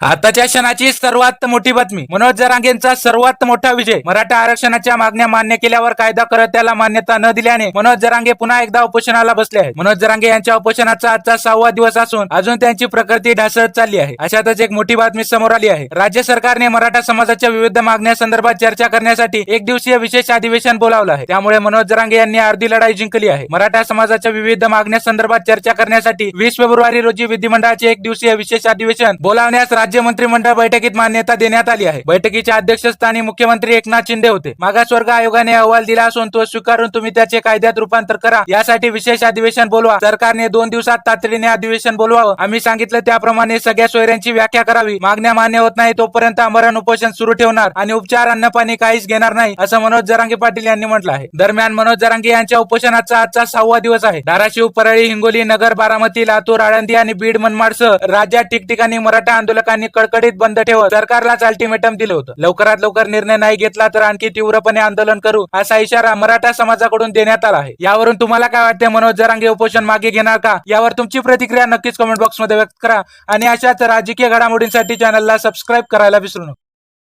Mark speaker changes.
Speaker 1: आताच्या क्षणाची सर्वात मोठी बातमी. मनोज जरांगेंचा सर्वात मोठा विजय. मराठा आरक्षणाच्या मागण्या मान्य केल्यावर कायदा करत त्याला मान्यता न दिल्याने मनोज जरांगे पुन्हा एकदा उपोषणाला बसले आहेत. मनोज जरांगे यांच्या उपोषणाचा आजचा सहावा दिवस असून अजून त्यांची प्रकृती ढासळत चालली आहे. अशातच एक मोठी बातमी समोर आली आहे. राज्य सरकारने मराठा समाजाच्या विविध मागण्यासंदर्भात चर्चा करण्यासाठी एक दिवसीय विशेष अधिवेशन बोलावलं आहे. त्यामुळे मनोज जरांगे यांनी अर्धी लढाई जिंकली आहे. मराठा समाजाच्या विविध मागण्यासंदर्भात चर्चा करण्यासाठी वीस फेब्रुवारी रोजी विधिमंडळाचे एक दिवसीय विशेष अधिवेशन बोलावण्यास राज्य मंत्रिमंडळ बैठकीत मान्यता देण्यात आली आहे. बैठकीच्या अध्यक्षस्थानी मुख्यमंत्री एकनाथ शिंदे होते. मागासवर्ग आयोगाने अहवाल दिला असून तो स्वीकारून तुम्ही त्याचे कायद्यात रूपांतर करा. यासाठी विशेष अधिवेशन बोलवा. सरकारने दोन दिवसात तातडीने अधिवेशन बोलवावं. आम्ही सांगितलं त्याप्रमाणे सगळ्या सोयऱ्यांची व्याख्या करावी. मागण्या मान्य होत नाही तोपर्यंत आमरण उपोषण सुरू ठेवणार आणि उपचार अन्नपाणी काहीच घेणार नाही असं मनोज जरांगे पाटील यांनी म्हटलं आहे. दरम्यान मनोज जरांगे यांच्या उपोषणाचा आजचा सहावा दिवस आहे. धाराशिव परळी हिंगोली नगर बारामती लातूर आळंदी आणि बीड मनमाडसह राज्यात ठिकठिकाणी मराठा आंदोलकांनी कडकडीत बंद ठेवत सरकारलाच अल्टिमेटम दिलं होतं. लवकरात लवकर निर्णय नाही घेतला तर आणखी तीव्रपणे आंदोलन करू असा इशारा मराठा समाजाकडून देण्यात आला आहे. यावरून तुम्हाला काय वाटते मनोज जरांगे उपोषण मागे घेणार का? यावर तुमची प्रतिक्रिया नक्कीच कमेंट बॉक्समध्ये व्यक्त करा. आणि अशाच राजकीय घडामोडींसाठी चॅनलला सबस्क्राईब करायला विसरू नका.